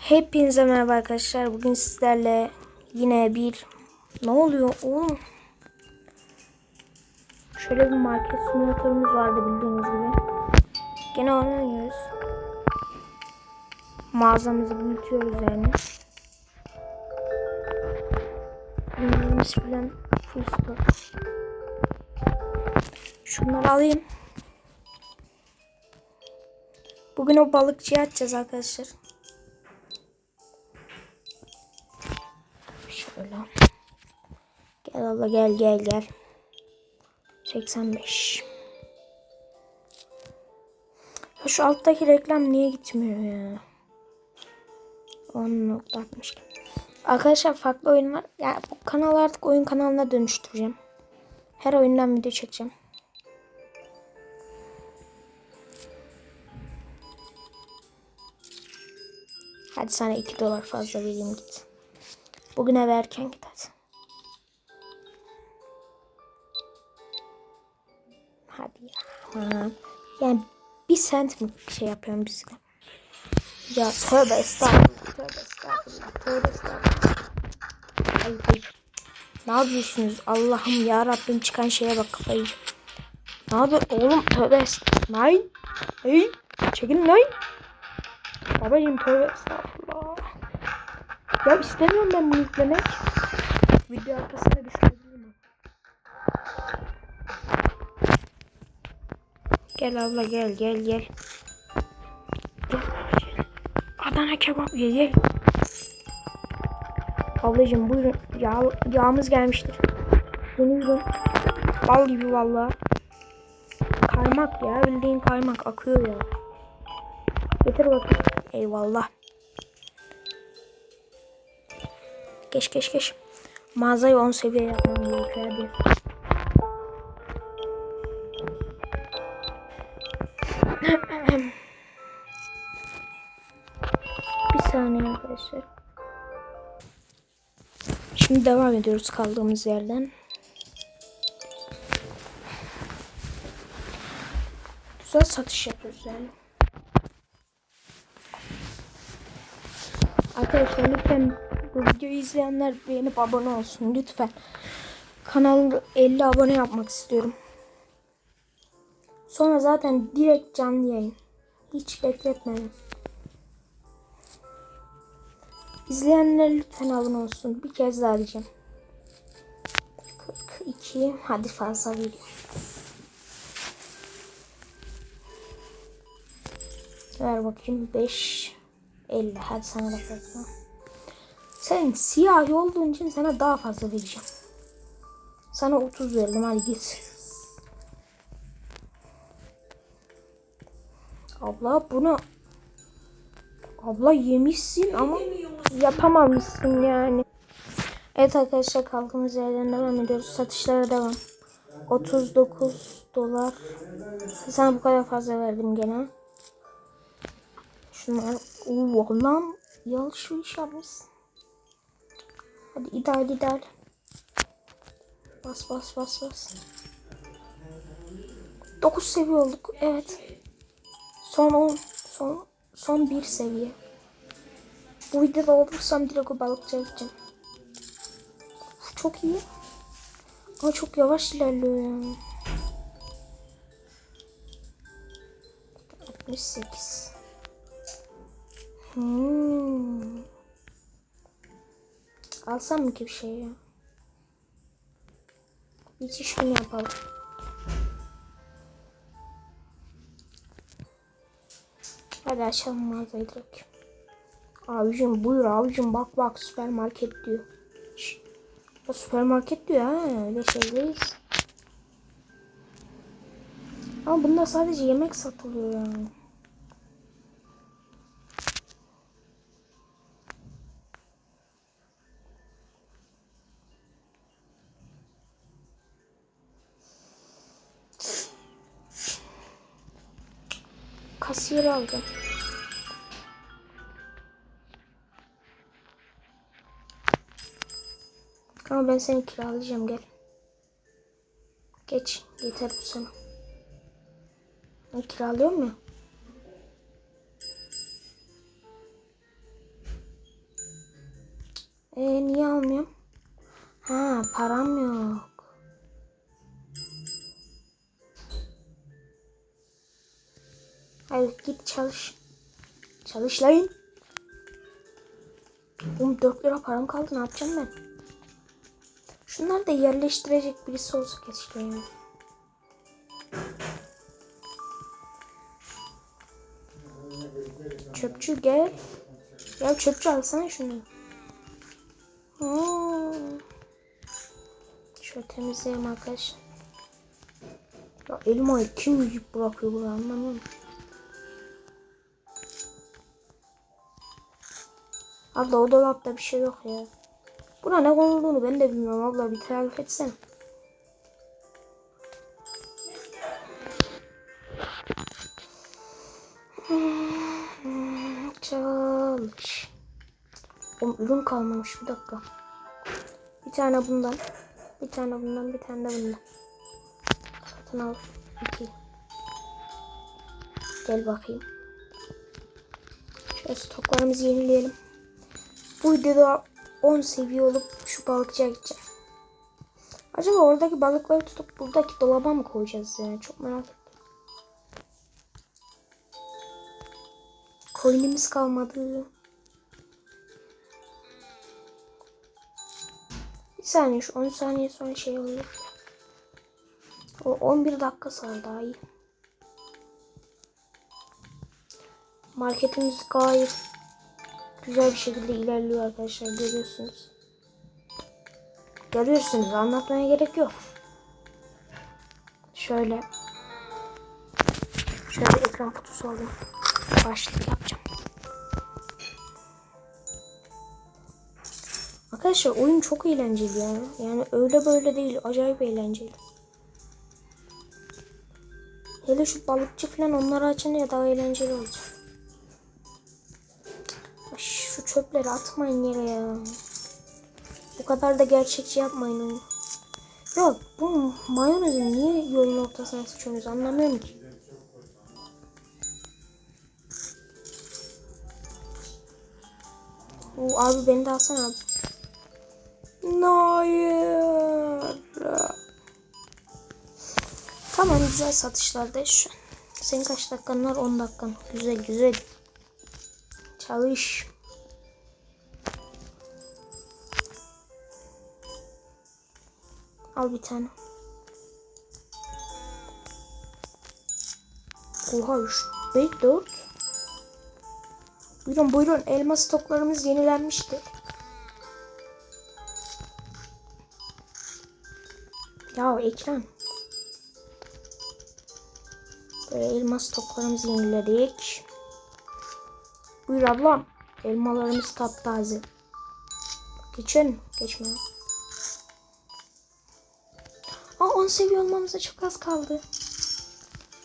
Hepinize merhaba arkadaşlar. Bugün sizlerle yine bir ne oluyor oğlum? Şöyle bir market simülatörümüz vardı bildiğiniz gibi. Gene onu oynuyoruz. Mağazamızı büyütüyoruz yani. Ürünlerimiz falan full stock. Şunları alayım. Bugün o balıkçıyı açacağız arkadaşlar. Abla gel gel gel. 85. Ya şu alttaki reklam niye gitmiyor ya? 10.60. Arkadaşlar farklı oyunlar. Yani bu kanalı artık oyun kanalına dönüştüreceğim. Her oyundan video çekeceğim. Hadi sana 2 dolar fazla vereyim git. Bugün eve erken git hadi. Yani bir sent mi şey yapıyorum bizle? Ya tövbe estağfurullah. Tövbe estağfurullah. Tövbe estağfurullah. Ay, ay. Ne yapıyorsunuz? Allah'ım ya Rabbim çıkan şeye bak kafayı. Ne yapıyor? Oğlum tövbe estağfurullah. Nein. Hey. Çekilin lan. Babacım tövbe estağfurullah. Ya istemiyorum ben bunu izlemek. Video arkasına düşürebilirim. Gel abla gel gel gel. Gel. Adana kebap ye gel. Ablacım buyurun. Yağ, yağımız gelmiştir. Buyurun. Bal gibi vallahi. Kaymak ya bildiğin kaymak akıyor ya. Getir bakayım. Eyvallah. Geç geç geç. Mağazayı 10 seviye yapmam gerekiyor. Saniye arkadaşlar. Şimdi devam ediyoruz kaldığımız yerden. Güzel satış yapıyoruz yani. Arkadaşlar lütfen bu videoyu izleyenler beğenip abone olsun lütfen. Kanalı 50 abone yapmak istiyorum. Sonra zaten direkt canlı yayın. Hiç bekletmeyin. İzleyenler lütfen abone olsun. Bir kez daha diyeceğim. 42 hadi fazla veriyorum. Ver bakayım 5 50 hadi sana da fazla. Sen siyah olduğun için sana daha fazla vereceğim. Sana 30 verdim hadi git. Abla bunu Abla yemişsin ama yapamamışsın yani. Evet arkadaşlar kaldığımız yerden devam ediyoruz. Satışlara devam. 39 dolar. Sana bu kadar fazla verdim gene. Şunlar. Oo lan. Alışveriş yapmışsın. Hadi ideal ideal. Bas bas bas bas. 9 seviye olduk. Evet. Son 10. Son, son 1 seviye. Bu videoda olursam direkt o balıkçıya gideceğim. Uf, çok iyi. Ama çok yavaş ilerliyor yani. 68. Hmm. Alsam mı ki bir şey ya? Geçiş günü yapalım. Hadi açalım mağazayı direkt. Abicim buyur abicim bak bak süpermarket diyor. Şş, ya süpermarket diyor ha öyle şeydeyiz. Ama bunda sadece yemek satılıyor yani. Kasiyer alacağım. Ama ben seni kiralayacağım gel. Geç yeter bu sana. Ben kiralıyorum ya. Ee, niye almıyorum? Ha param yok. Hadi git çalış. Çalış lan. Oğlum 4 lira param kaldı ne yapacağım ben? Şunları da yerleştirecek birisi olsa keşke ya. Çöpçü gel. Ya çöpçü alsana şunu. Hmm. Şöyle temizleyelim arkadaşlar. Ya elmayı kim yiyip bırakıyor buraya anlamıyorum. Abla o dolapta bir şey yok ya. Buna ne konulduğunu ben de bilmiyorum abla bir tarif etsen. Çalış. Oğlum ürün kalmamış bir dakika. Bir tane bundan. Bir tane bundan bir tane de bundan. Satın al. İki. Gel bakayım. Şöyle stoklarımızı yenileyelim. Bu videoda 10 seviye olup şu balıkçıya gideceğim. Acaba oradaki balıkları tutup buradaki dolaba mı koyacağız yani? Çok merak ettim. Coin'imiz kalmadı. Bir saniye şu 10 saniye sonra şey oluyor. O 11 dakika sonra daha iyi. Marketimiz gayet güzel bir şekilde ilerliyor arkadaşlar görüyorsunuz. Görüyorsunuz anlatmaya gerek yok. Şöyle şöyle ekran kutusu alayım. Başlık yapacağım. Arkadaşlar oyun çok eğlenceli ya. Yani öyle böyle değil. Acayip eğlenceli. Hele şu balıkçı falan onları açınca daha eğlenceli olacak. Çöpleri atmayın yere ya. Bu kadar da gerçekçi yapmayın oyunu. Ya bu mayonezi niye yolun ortasına sıçıyorsunuz anlamıyorum ki. Oo, abi beni de alsana abi. Hayır. Tamam güzel satışlardayız şu an. Senin kaç dakikan var? 10 dakikan. Güzel güzel. Çalış. Al bir tane. Oha 3, 5, 4. Buyurun buyurun elma stoklarımız yenilenmişti. Ya ekran. Böyle elma stoklarımızı yeniledik. Buyur ablam. Elmalarımız taptaze. Geçelim. Geçme. Seviye olmamıza çok az kaldı.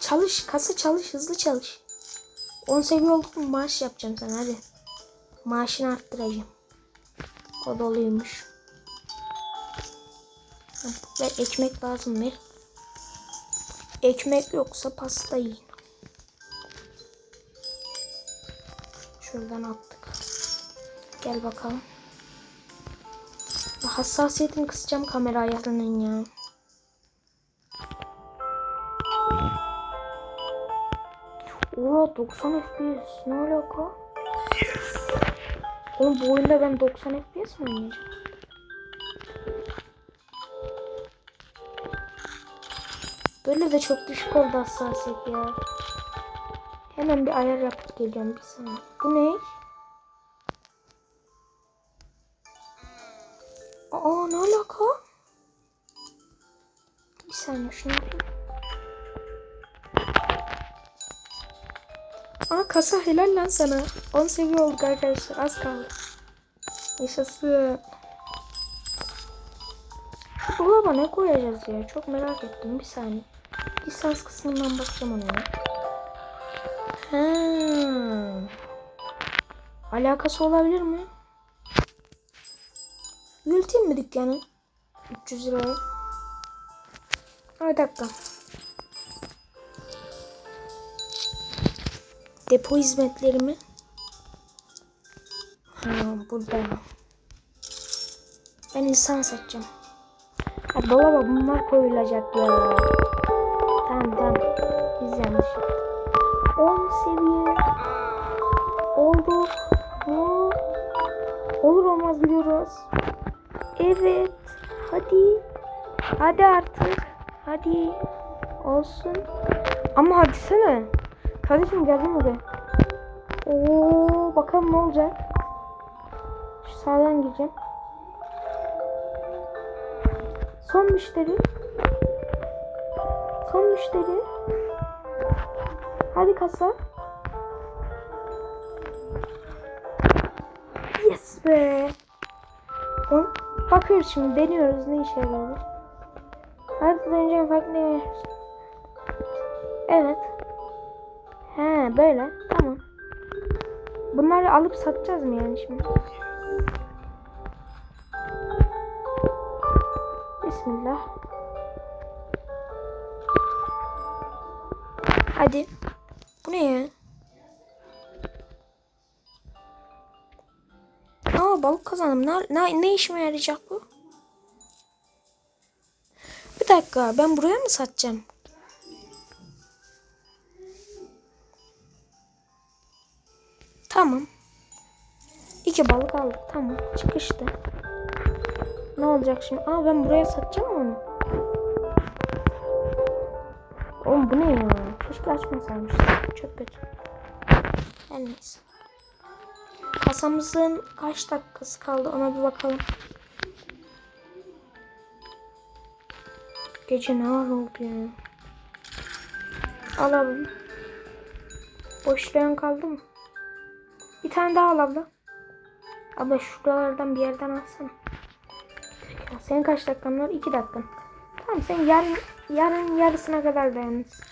Çalış. Kasa çalış. Hızlı çalış. 10 seviye olduk mu maaş yapacağım sana hadi. Maaşını arttıracağım. O doluymuş. Ve ekmek lazım mı? Ekmek yoksa pasta yiyin. Şuradan attık. Gel bakalım. Hassasiyetini kısacağım kamera ayarının ya. Oha 90 FPS ne alaka? Oğlum bu oyunda ben 90 FPS mi oynayacağım? Böyle de çok düşük oldu hassasiyet ya. Hemen bir ayar yapıp geliyorum bir saniye. Bu ne? Aa ne alaka? Bir saniye şunu yapayım. Aa kasa helal lan sana. 10 seviye olduk arkadaşlar. Az kaldı. Yaşasın. Şu dolaba ne koyacağız ya? Çok merak ettim. Bir saniye. Lisans kısmından bakacağım ona. Ha. Alakası olabilir mi? Yürüteyim mi dükkanı? 300 liraya. Ha, Bir dakika. Depo hizmetlerimi. Ha burada. Ben insan seçeceğim. Ha, dolaba bunlar koyulacak ya. Tamam tamam. Biz yanlış yaptık. 10 seviye. Olduk. mu? Olur olmaz gidiyoruz. Evet. Hadi. Hadi artık. Hadi. Olsun. Ama hadi sene. Kardeşim geldin buraya. Oo, bakalım ne olacak. Şu sağdan gireceğim. Son müşteri. Son müşteri. Hadi kasa. Yes be. On, bakıyoruz şimdi deniyoruz ne işe yarıyor. Haritadan önce farklı ne? Evet. He böyle. Tamam. Bunları alıp satacağız mı yani şimdi? Bismillah. Hadi. Bu ne ya? Aa balık kazandım. Ne, ne, ne işime yarayacak bu? Bir dakika ben buraya mı satacağım? Tamam. İki balık aldık. Tamam. Çıkıştı. Ne olacak şimdi? Aa ben buraya satacağım onu? Oğlum bu ne ya? Keşke açmasaymışız. Çok kötü. Her neyse. Kasamızın kaç dakikası kaldı ona bir bakalım. Gece ne var oldu ya? Alalım. Boşlayan kaldı mı? Tane daha al abla. Abla şuralardan bir yerden alsana. Ya senin kaç dakikan var? İki dakikan. Tamam sen yarın, yarın yarısına kadar dayanırsın.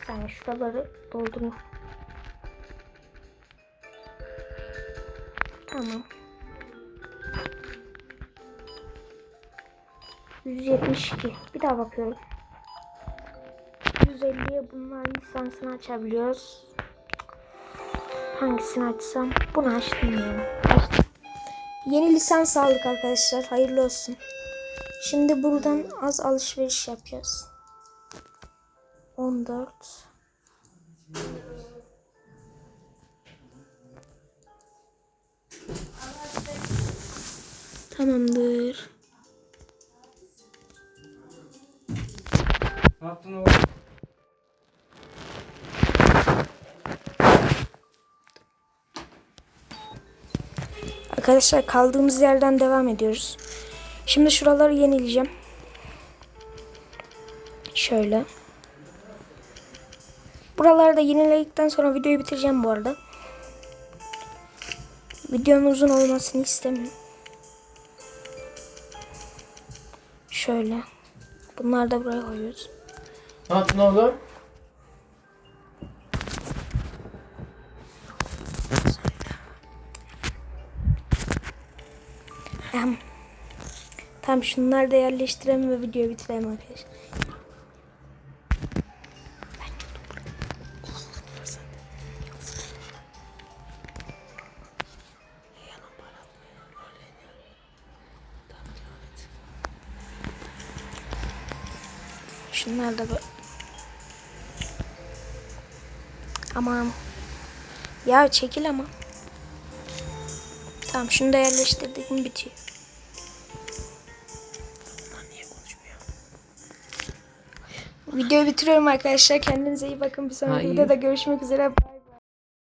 Bir saniye şuraları doldurma. Tamam. 172. Bir daha bakıyorum. 150'ye bunların lisansını açabiliyoruz. Hangisini açsam? Bunu açtım ya. Açtım. Yeni lisans aldık arkadaşlar. Hayırlı olsun. Şimdi buradan az alışveriş yapacağız. 14 Tamamdır. Ne yaptın oğlum? Arkadaşlar kaldığımız yerden devam ediyoruz. Şimdi şuraları yenileyeceğim. Şöyle. Buraları da yeniledikten sonra videoyu bitireceğim bu arada. Videonun uzun olmasını istemiyorum. Şöyle. Bunları da buraya koyuyoruz. Ne yaptın oğlum? Tamam şunları da yerleştirelim ve videoyu bitirelim arkadaşlar. Şunlar da böyle. Aman. Ya çekil ama. Tamam şunu da yerleştirdik mi bitiyor. Videoyu bitiriyorum arkadaşlar. Kendinize iyi bakın. Bir sonraki videoda görüşmek üzere.